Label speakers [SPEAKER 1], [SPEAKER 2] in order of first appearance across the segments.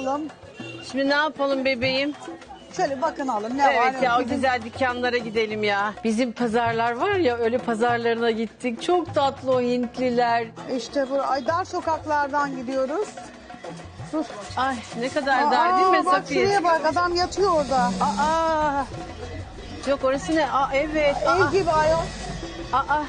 [SPEAKER 1] bakınalım.
[SPEAKER 2] Şimdi ne yapalım bebeğim?
[SPEAKER 1] Şöyle bakınalım ne var
[SPEAKER 2] Evet
[SPEAKER 1] ne
[SPEAKER 2] ya o
[SPEAKER 1] yok.
[SPEAKER 2] güzel dükkanlara gidelim ya. Bizim pazarlar var ya öyle pazarlarına gittik. Çok tatlı o Hintliler.
[SPEAKER 1] İşte bu ay dar sokaklardan gidiyoruz. Dur.
[SPEAKER 2] Ay ne kadar dar değil mi
[SPEAKER 1] Aa, bak
[SPEAKER 2] Safiye?
[SPEAKER 1] şuraya bak adam yatıyor orada.
[SPEAKER 2] Aa. Yok orası ne? Aa evet. Aa.
[SPEAKER 1] Ev gibi ayol.
[SPEAKER 2] Aa.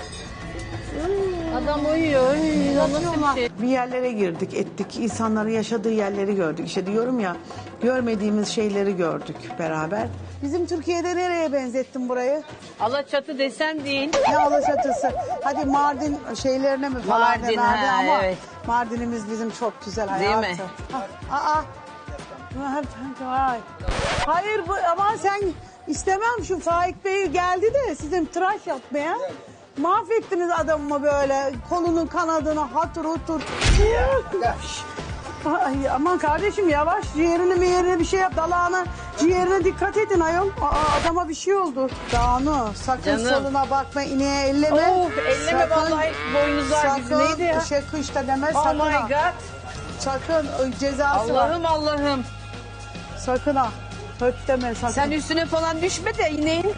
[SPEAKER 2] Adam uyuyor. Ay, Nasıl bir şey?
[SPEAKER 3] Bir yerlere girdik, ettik. insanların yaşadığı yerleri gördük. İşte diyorum ya, görmediğimiz şeyleri gördük beraber.
[SPEAKER 1] Bizim Türkiye'de nereye benzettin burayı?
[SPEAKER 2] Alaçatı desem değil.
[SPEAKER 1] Ne Alaçatısı? Hadi Mardin şeylerine mi falan
[SPEAKER 2] Mardin, ha,
[SPEAKER 1] ama
[SPEAKER 2] evet.
[SPEAKER 1] Mardin'imiz bizim çok güzel
[SPEAKER 2] Değil
[SPEAKER 1] hayatım.
[SPEAKER 2] mi?
[SPEAKER 1] Ha, Aa. Vay. Hayır bu, aman sen istemem şu Faik Bey geldi de sizin tıraş yapmaya. Mahvettiniz adamımı böyle kolunun kanadını hatır otur. Ay, aman kardeşim yavaş ciğerini mi yerine bir şey yap dalağına ciğerine dikkat edin ayol. Aa, adama bir şey oldu. Dağını sakın
[SPEAKER 2] Canım.
[SPEAKER 1] soluna bakma ineğe elleme.
[SPEAKER 2] Oh, elleme vallahi boynuzlar
[SPEAKER 1] sakın
[SPEAKER 2] Neydi ya?
[SPEAKER 1] işe kışta deme
[SPEAKER 2] Oh
[SPEAKER 1] sakın
[SPEAKER 2] my
[SPEAKER 1] ha.
[SPEAKER 2] god.
[SPEAKER 1] Sakın ö, cezası var.
[SPEAKER 2] Allah'ım Allah'ım.
[SPEAKER 1] Sakın ha. Höt deme sakın.
[SPEAKER 2] Sen üstüne falan düşme de ineğin.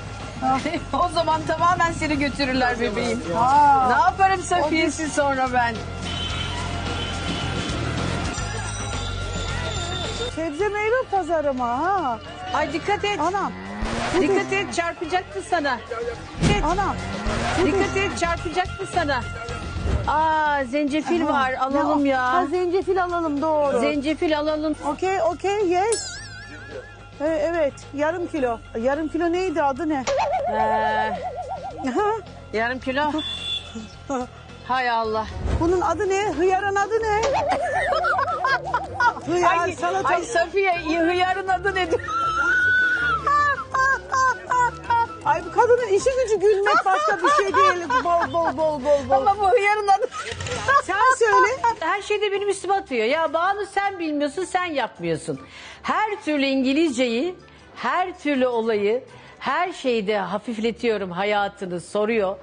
[SPEAKER 2] O zaman tamamen seni götürürler bebeğim.
[SPEAKER 1] Ha.
[SPEAKER 2] Ne yaparım Safiye'si sonra ben?
[SPEAKER 1] Sebze meyve pazarı mı ha?
[SPEAKER 2] Ay dikkat et.
[SPEAKER 1] Anam.
[SPEAKER 2] Dikkat et çarpacaktı sana.
[SPEAKER 1] Anam.
[SPEAKER 2] Dikkat et çarpacaktı sana. Aa zencefil var alalım
[SPEAKER 1] Ha,
[SPEAKER 2] ya.
[SPEAKER 1] zencefil alalım doğru.
[SPEAKER 2] Zencefil alalım.
[SPEAKER 1] Okey okey yes. E, evet yarım kilo. Yarım kilo neydi adı ne?
[SPEAKER 2] Ee, yarım kilo. Hay Allah.
[SPEAKER 1] Bunun adı ne? Hıyarın adı ne? Hıyar
[SPEAKER 2] Ay,
[SPEAKER 1] salata.
[SPEAKER 2] ay Safiye hıyarın adı nedir?
[SPEAKER 1] Ay bu kadının işi gücü gülmek başka bir şey değil. Bol bol bol bol bol.
[SPEAKER 2] Ama bu hıyarın adı.
[SPEAKER 1] Sen söyle.
[SPEAKER 2] Her şeyde benim üstüme atıyor. Ya Banu sen bilmiyorsun, sen yapmıyorsun. Her türlü İngilizceyi, her türlü olayı, her şeyde hafifletiyorum hayatını soruyor.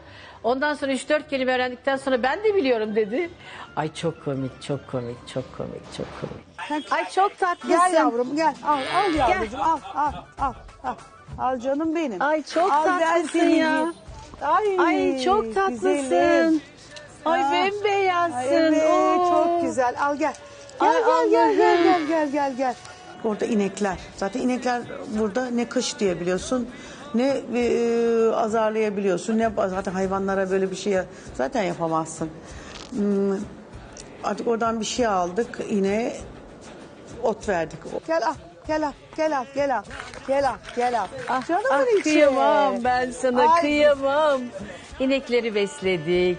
[SPEAKER 2] Ondan sonra 3-4 kelime öğrendikten sonra ben de biliyorum dedi. Ay çok komik, çok komik, çok komik, çok komik. Ay çok tatlısın.
[SPEAKER 1] Gel yavrum gel. Al al yavrucuğum al al al. Al, al canım benim.
[SPEAKER 2] Ay çok
[SPEAKER 1] Al,
[SPEAKER 2] tatlısın ya.
[SPEAKER 1] Ay,
[SPEAKER 2] Ay çok
[SPEAKER 1] güzelim.
[SPEAKER 2] Ay bembeyazsın.
[SPEAKER 1] Evet
[SPEAKER 2] Oo.
[SPEAKER 1] çok güzel. Al gel. Gel
[SPEAKER 2] Ay,
[SPEAKER 1] gel gel gel gel gel gel gel.
[SPEAKER 3] Orada inekler. Zaten inekler burada ne kış diyebiliyorsun, ne e, azarlayabiliyorsun, ne zaten hayvanlara böyle bir şey zaten yapamazsın. Hmm, artık oradan bir şey aldık, yine ot verdik.
[SPEAKER 1] Gel al. Gel al, gel al, gel al, gel al, gel al.
[SPEAKER 2] Ah,
[SPEAKER 1] Canımın
[SPEAKER 2] ah,
[SPEAKER 1] içi.
[SPEAKER 2] kıyamam ben sana
[SPEAKER 1] Ay.
[SPEAKER 2] kıyamam. İnekleri besledik.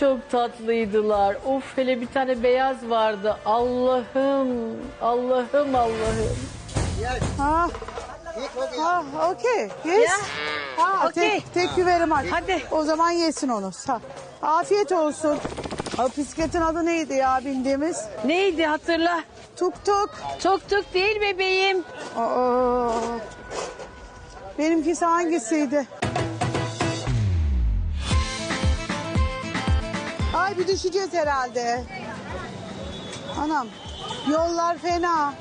[SPEAKER 2] Çok tatlıydılar. Of hele bir tane beyaz vardı. Allah'ım, Allah'ım, Allah'ım.
[SPEAKER 1] Ha. Ha, okey. Yes.
[SPEAKER 2] Ya,
[SPEAKER 1] Ha,
[SPEAKER 2] okey.
[SPEAKER 1] tek, tek güverim hadi.
[SPEAKER 2] Hadi.
[SPEAKER 1] O zaman yesin onu. Sağ. Afiyet olsun. O bisikletin adı neydi ya bindiğimiz?
[SPEAKER 2] Neydi hatırla.
[SPEAKER 1] Tuk tuk.
[SPEAKER 2] Tuk tuk değil bebeğim.
[SPEAKER 1] Aa, benimkisi hangisiydi? Ay bir düşeceğiz herhalde. Anam yollar fena.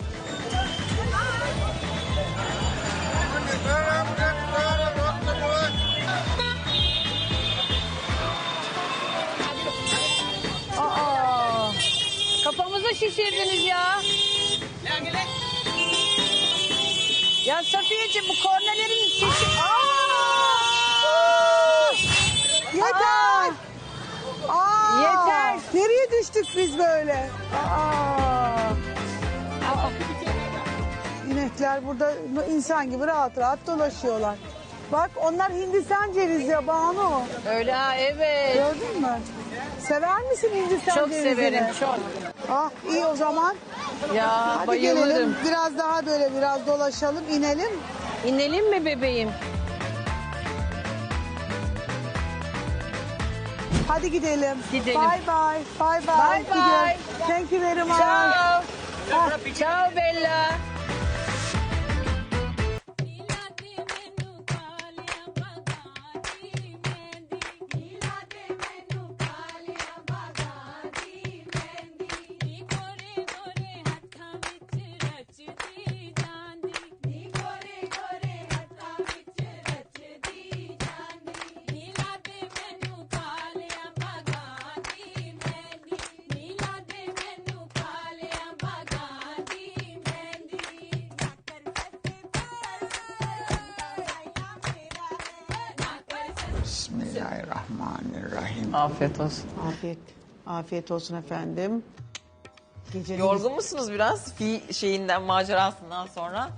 [SPEAKER 2] Aa, kafamızı şişirdiniz ya. Ya Safiyeciğim bu kornelerin şişi...
[SPEAKER 1] Yeter. Aa,
[SPEAKER 2] Yeter.
[SPEAKER 1] Nereye düştük biz böyle? Aa. İnekler burada insan gibi rahat rahat dolaşıyorlar. Bak onlar Hindistan cevizi ya Banu.
[SPEAKER 2] Öyle ha evet.
[SPEAKER 1] Gördün mü? Sever misin Hindistan
[SPEAKER 2] Çok
[SPEAKER 1] cevizini?
[SPEAKER 2] severim çok.
[SPEAKER 1] Ah iyi o zaman.
[SPEAKER 2] Ya
[SPEAKER 1] Hadi
[SPEAKER 2] bayılırım.
[SPEAKER 1] gelelim. Biraz daha böyle biraz dolaşalım, inelim.
[SPEAKER 2] İnelim mi bebeğim?
[SPEAKER 1] Hadi gidelim.
[SPEAKER 2] Gidelim.
[SPEAKER 1] Bye bye. Bye bye.
[SPEAKER 2] Bye bye.
[SPEAKER 1] Gidiyorum. Thank you very much.
[SPEAKER 2] Ciao. Ciao Bella.
[SPEAKER 4] Bismillahirrahmanirrahim.
[SPEAKER 5] Afiyet olsun.
[SPEAKER 1] Afiyet. Afiyet olsun efendim. Gecenin
[SPEAKER 5] Yorgun musunuz biraz fi şeyinden macerasından sonra?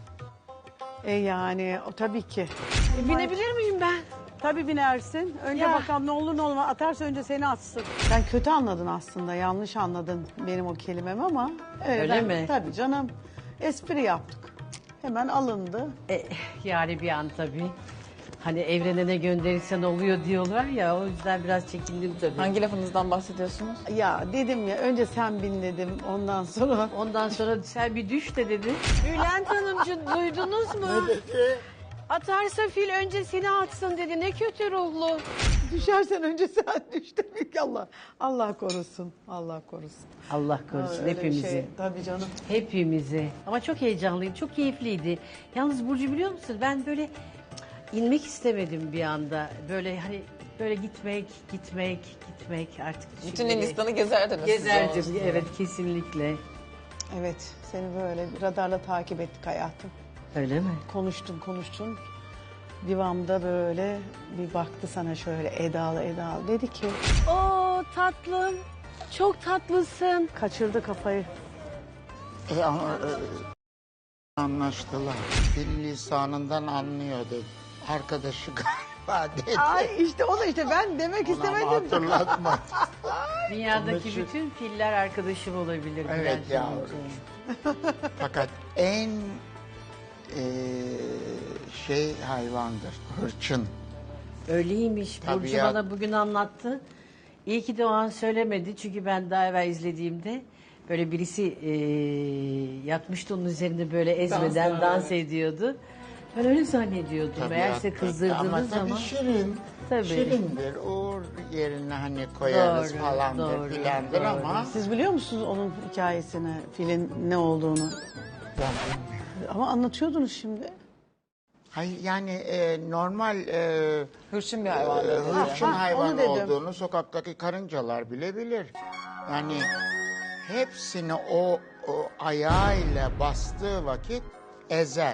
[SPEAKER 1] E yani o tabii ki.
[SPEAKER 2] Binebilir miyim ben?
[SPEAKER 6] Tabii binersin. Önce
[SPEAKER 2] Ya.
[SPEAKER 6] bakalım ne olur ne olmaz. Atarsa önce seni atsın.
[SPEAKER 1] Sen kötü anladın aslında. Yanlış anladın benim o kelimemi ama. evet,
[SPEAKER 2] Öyle
[SPEAKER 1] ben-
[SPEAKER 2] mi?
[SPEAKER 1] Tabii canım. Espri yaptık. Hemen alındı.
[SPEAKER 2] E, yani bir an tabii. Hani evrene ne gönderirsen oluyor diyorlar ya o yüzden biraz çekindim tabii.
[SPEAKER 5] Hangi lafınızdan bahsediyorsunuz?
[SPEAKER 1] Ya dedim ya önce sen bin dedim. Ondan sonra
[SPEAKER 2] Ondan sonra sen bir düş de dedi. Bülent Hanımcı duydunuz mu? Atarsa fil önce seni atsın dedi. Ne kötü ruhlu.
[SPEAKER 1] düşersen önce sen düş demek Allah. Allah korusun. Allah korusun.
[SPEAKER 2] Allah korusun
[SPEAKER 1] Öyle
[SPEAKER 2] hepimizi.
[SPEAKER 1] şey, tabii canım.
[SPEAKER 2] Hepimizi. Ama çok heyecanlıydı, çok keyifliydi. Yalnız Burcu biliyor musun? Ben böyle inmek istemedim bir anda. Böyle hani böyle gitmek, gitmek, gitmek artık.
[SPEAKER 5] Bütün
[SPEAKER 2] şimdi-
[SPEAKER 5] Hindistan'ı gezerdiniz. siz
[SPEAKER 2] Gezerdim. Evet kesinlikle.
[SPEAKER 1] Evet seni böyle radarla takip ettik hayatım.
[SPEAKER 2] Öyle mi?
[SPEAKER 1] Konuştun konuştun. Divamda böyle bir baktı sana şöyle edalı edalı. Dedi ki
[SPEAKER 2] Oo tatlım. Çok tatlısın.
[SPEAKER 1] kaçırdı kafayı.
[SPEAKER 4] E, e, anlaştılar. Dil lisanından anlıyor dedi. Arkadaşı galiba dedi.
[SPEAKER 1] Ay işte o da işte ben demek
[SPEAKER 4] Ona ama
[SPEAKER 1] istemedim.
[SPEAKER 4] hatırlatma.
[SPEAKER 2] Dünyadaki
[SPEAKER 4] için-
[SPEAKER 2] bütün filler arkadaşım olabilir.
[SPEAKER 4] Evet
[SPEAKER 2] Bülent
[SPEAKER 4] yavrum.
[SPEAKER 2] Hanımcığım.
[SPEAKER 4] Fakat en e, şey hayvandır. Hırçın.
[SPEAKER 2] Öyleymiş. Burcu
[SPEAKER 4] Tabiat.
[SPEAKER 2] bana bugün anlattı. İyi ki de o an söylemedi. Çünkü ben daha evvel izlediğimde böyle birisi e, yatmıştı onun üzerinde böyle ezmeden dans, ediyordu. Ben öyle zannediyordum. Meğerse
[SPEAKER 4] Tabiat-
[SPEAKER 2] kızdırdığınız
[SPEAKER 4] Ama tabii
[SPEAKER 2] zaman.
[SPEAKER 4] şirin.
[SPEAKER 2] Tabii.
[SPEAKER 4] Şirindir. Uğur yerine hani koyarız
[SPEAKER 2] Doğru,
[SPEAKER 4] falandır
[SPEAKER 2] doğru,
[SPEAKER 4] filandır
[SPEAKER 2] doğru.
[SPEAKER 4] ama
[SPEAKER 1] Siz biliyor musunuz onun hikayesini, filin ne olduğunu?
[SPEAKER 4] ben bilmiyorum.
[SPEAKER 1] Ama anlatıyordunuz şimdi.
[SPEAKER 4] Hayır yani e, normal e,
[SPEAKER 5] Hırçın bir hayvan.
[SPEAKER 4] e,
[SPEAKER 5] dedi.
[SPEAKER 4] hırçın
[SPEAKER 1] Ha,
[SPEAKER 4] hayvan
[SPEAKER 1] onu dedim.
[SPEAKER 4] olduğunu sokaktaki karıncalar bile bilir. Yani hepsini o, o ayağıyla bastığı vakit ezer.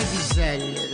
[SPEAKER 4] güzel.